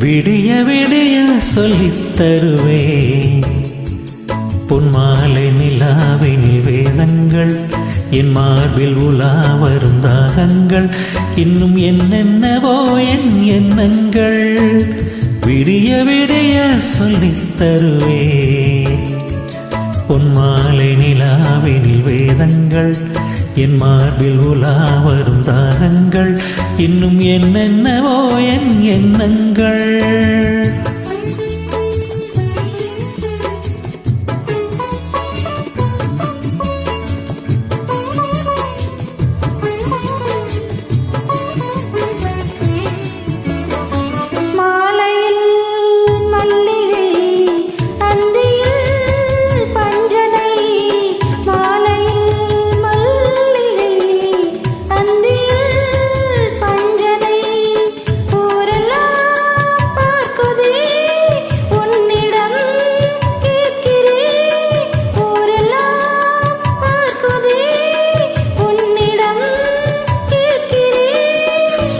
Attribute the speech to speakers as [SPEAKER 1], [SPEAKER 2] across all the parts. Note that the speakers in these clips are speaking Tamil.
[SPEAKER 1] விடிய விடிய சொல்லித் தருவே பொன்மாலை நிலாவினில் வேதங்கள் என் மார்பில் உலா வரும் தாகங்கள் இன்னும் என்னென்னவோ என் எண்ணங்கள். விடிய விடிய சொல்லித் தருவே பொன்மாலை நிலாவினில் வேதங்கள் என் மார்பில் உலா வரும் தாகங்கள் இன்னும் என்னென்னவோ என் எண்ணங்கள்.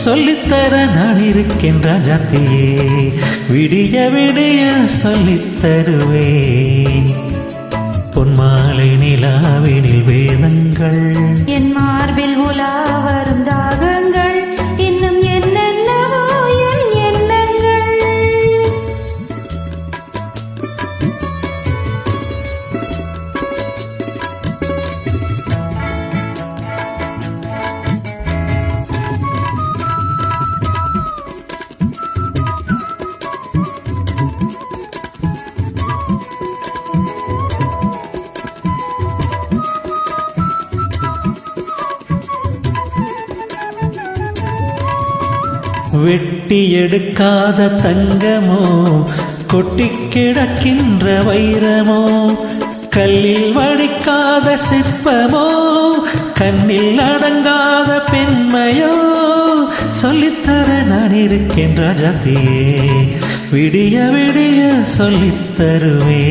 [SPEAKER 1] சொல்லித்தர நான் இருக்கின்ற ஜாத்தியே விடிய விடிய சொல்லித்தருவேன். பொன்மாலை நிலாவினில் வேதங்கள்.
[SPEAKER 2] என் மார்பில் உலா வரும் தாகங்கள்
[SPEAKER 1] வெட்டி எடுக்காத தங்கமோ கொட்டி கிடக்கின்ற வைரமோ கல்லில் வடிக்காத சிற்பமோ கண்ணில் அடங்காத பெண்மையோ சொல்லித்தர நான் இருக்கின்ற ஜாத்தியே விடிய விடிய சொல்லித்தருவே.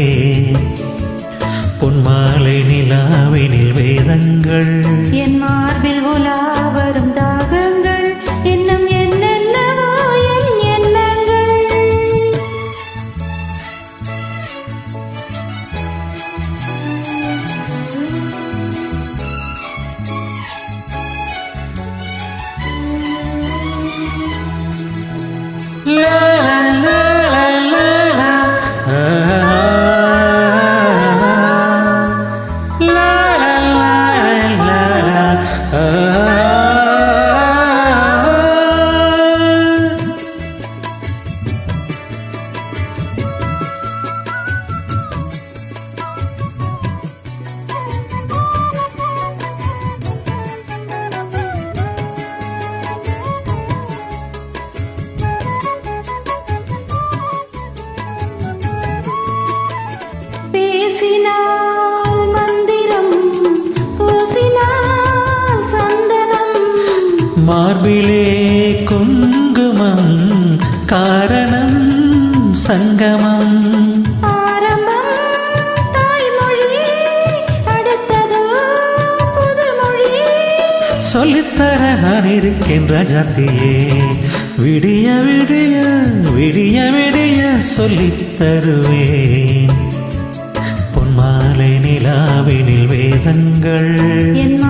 [SPEAKER 1] பொன்மாலை நிலாவினில் வேதங்கள்
[SPEAKER 2] என் மார்பில் உலா வரும் love.
[SPEAKER 1] மார்பிலே குங்குமம் காரணம் சங்கமம். சொல்லித்தர நான் இருக்கின்ற ஜாத்தியே விடிய விடிய விடிய விடிய சொல்லித் தருவேன். பொன்மாலை நிலாவினில் வேதங்கள்.
[SPEAKER 2] என்